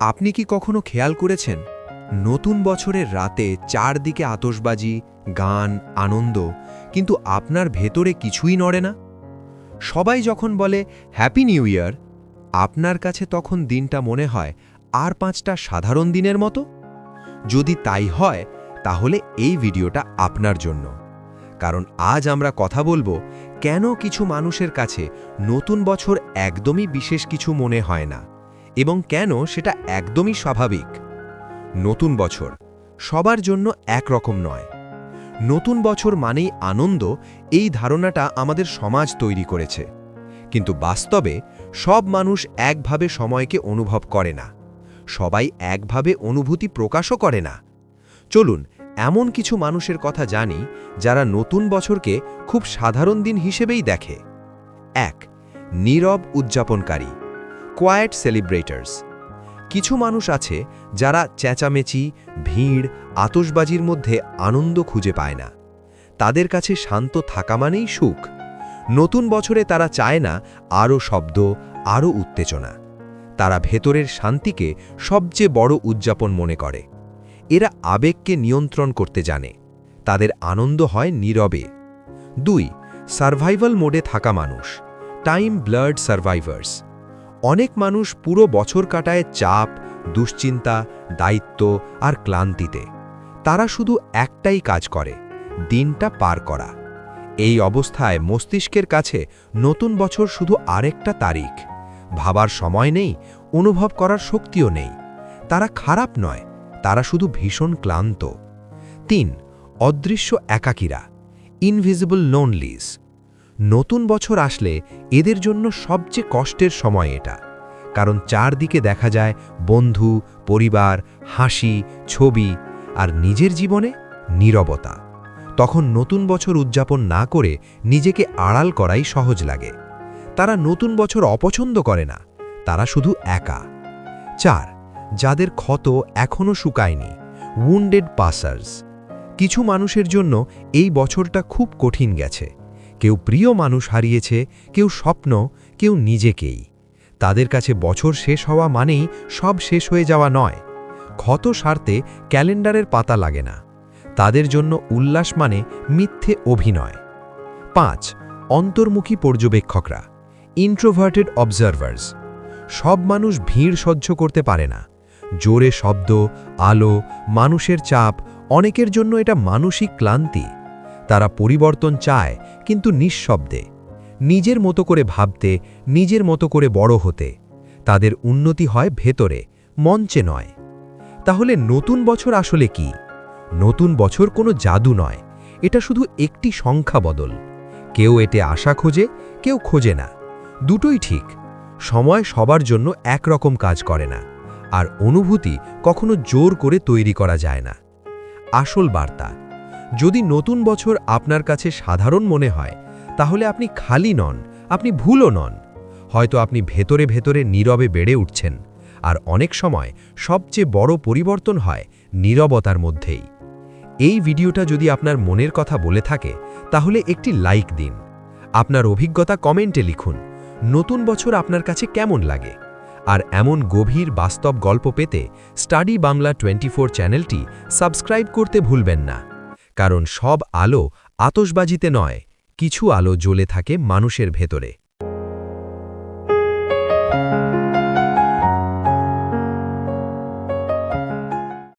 আপনি কি কখনো খেয়াল করেছেন? নতুন বছরের রাতে চারদিকে আতসবাজি গান, আনন্দ, কিন্তু আপনার ভেতরে কিছুই নড়ে না? সবাই যখন বলে হ্যাপি নিউ ইয়ার আপনার কাছে তখন দিনটা মনে হয় আর পাঁচটা সাধারণ দিনের মতো? যদি তাই হয়, তাহলে এই ভিডিওটা আপনার জন্য। কারণ আজ আমরা কথা বলব, কেন কিছু মানুষের কাছে নতুন বছর একদমই বিশেষ কিছু মনে হয় না? এবং কেন সেটা একদমই স্বাভাবিক। নতুন বছর, সবার জন্য একরকম নয়। নতুন বছর মানেই আনন্দ, এই ধারণাটা আমাদের সমাজ তৈরি করেছে। কিন্তু বাস্তবে সব মানুষ একভাবে সময়কে অনুভব করে না। সবাই একভাবে অনুভূতি প্রকাশও করে না। চলুন, এমন কিছু মানুষের কথা জানি, যারা নতুন বছরকে খুব সাধারণ দিন হিসেবেই দেখে। এক, নীরব উদযাপনকারী। কোয়াইট সেলিব্রেটার্স কিছু মানুষ আছে যারা চেঁচামেচি, ভিড় আতসবাজির মধ্যে আনন্দ খুঁজে পায় না। তাদের কাছে শান্ত থাকা মানেই সুখ। নতুন বছরে তারা চায় না আরও শব্দ, আরও উত্তেজনা। তারা ভেতরের শান্তিকে সবচেয়ে বড় উদযাপন মনে করে। এরা আবেগকে নিয়ন্ত্রণ করতে জানে। তাদের আনন্দ হয় নীরবে। দুই সার্ভাইভাল মোডে থাকা মানুষ। টাইম ব্লাড সার্ভাইভার্স অনেক মানুষ পুরো বছর কাটায় চাপ, দুশ্চিন্তা, দায়িত্ব আর ক্লান্তিতে। তারা শুধু একটাই কাজ করে, দিনটা পার করা। এই অবস্থায় মস্তিষ্কের কাছে নতুন বছর শুধু আরেকটা তারিখ। ভাবার সময় নেই, অনুভব করার শক্তিও নেই। তারা খারাপ নয়, তারা শুধু ভীষণ ক্লান্ত। তিন, অদৃশ্য একাকীরা ইনভিজিবল লোনলিস নতুন বছর আসলে এদের জন্য সবচেয়ে কষ্টের সময় এটা। কারণ চারদিকে দেখা যায় বন্ধু, পরিবার, হাসি, ছবি আর নিজের জীবনে নীরবতা। তখন নতুন বছর উদযাপন না করে নিজেকে আড়াল করাই সহজ লাগে। তারা নতুন বছর অপছন্দ করে না, তারা শুধু একা। চার, যাদের ক্ষত এখনও শুকায়নি উন্ডেড পাসার্স কিছু মানুষের জন্য এই বছরটা খুব কঠিন গেছে। কেউ প্রিয় মানুষ হারিয়েছে, কেউ স্বপ্ন, কেউ নিজেকেই। তাদের কাছে বছর শেষ হওয়া মানেই সব শেষ হয়ে যাওয়া নয়। ক্ষত সারতে ক্যালেন্ডারের পাতা লাগে না। তাদের জন্য উল্লাস মানে মিথ্যে অভিনয়। পাঁচ, অন্তর্মুখী পর্যবেক্ষকরা ইন্ট্রোভার্টেড অবজারভার্স সব মানুষ ভিড় সহ্য করতে পারে না। জোরে শব্দ, আলো, মানুষের চাপ, অনেকের জন্য এটা মানসিক ক্লান্তি। তারা পরিবর্তন চায়, কিন্তু নিঃশব্দে। নিজের মতো করে ভাবতে, নিজের মতো করে বড় হতে। তাদের উন্নতি হয় ভেতরে, মঞ্চে নয়। তাহলে নতুন বছর আসলে কি? নতুন বছর কোনো জাদু নয়। এটা শুধু একটি সংখ্যা বদল। কেউ এতে আশা খোঁজে, কেউ খোঁজে না। দুটোই ঠিক। সময় সবার জন্য একরকম কাজ করে না। আর অনুভূতি কখনো জোর করে তৈরি করা যায় না। আসল বার্তা যদি নতুন বছর আপনার কাছে সাধারণ মনে হয়, তাহলে আপনি খালি নন, আপনি ভুলও নন। হয়তো আপনি ভেতরে ভেতরে নীরবে বেড়ে উঠছেন, আর অনেক সময় সবচেয়ে বড় পরিবর্তন হয় নীরবতার মধ্যেই। এই ভিডিওটা যদি আপনার মনের কথা বলে থাকে, তাহলে একটি লাইক দিন। আপনার অভিজ্ঞতা কমেন্টে লিখুন, নতুন বছর আপনার কাছে কেমন লাগে? আর এমন গভীর বাস্তব গল্প পেতে স্টাডি বাংলা টোয়েন্টি চ্যানেলটি সাবস্ক্রাইব করতে ভুলবেন না। কারণ সব আলো আতসবাজিতে নয় কিছু আলো জ্বলে থাকে মানুষের ভেতরে।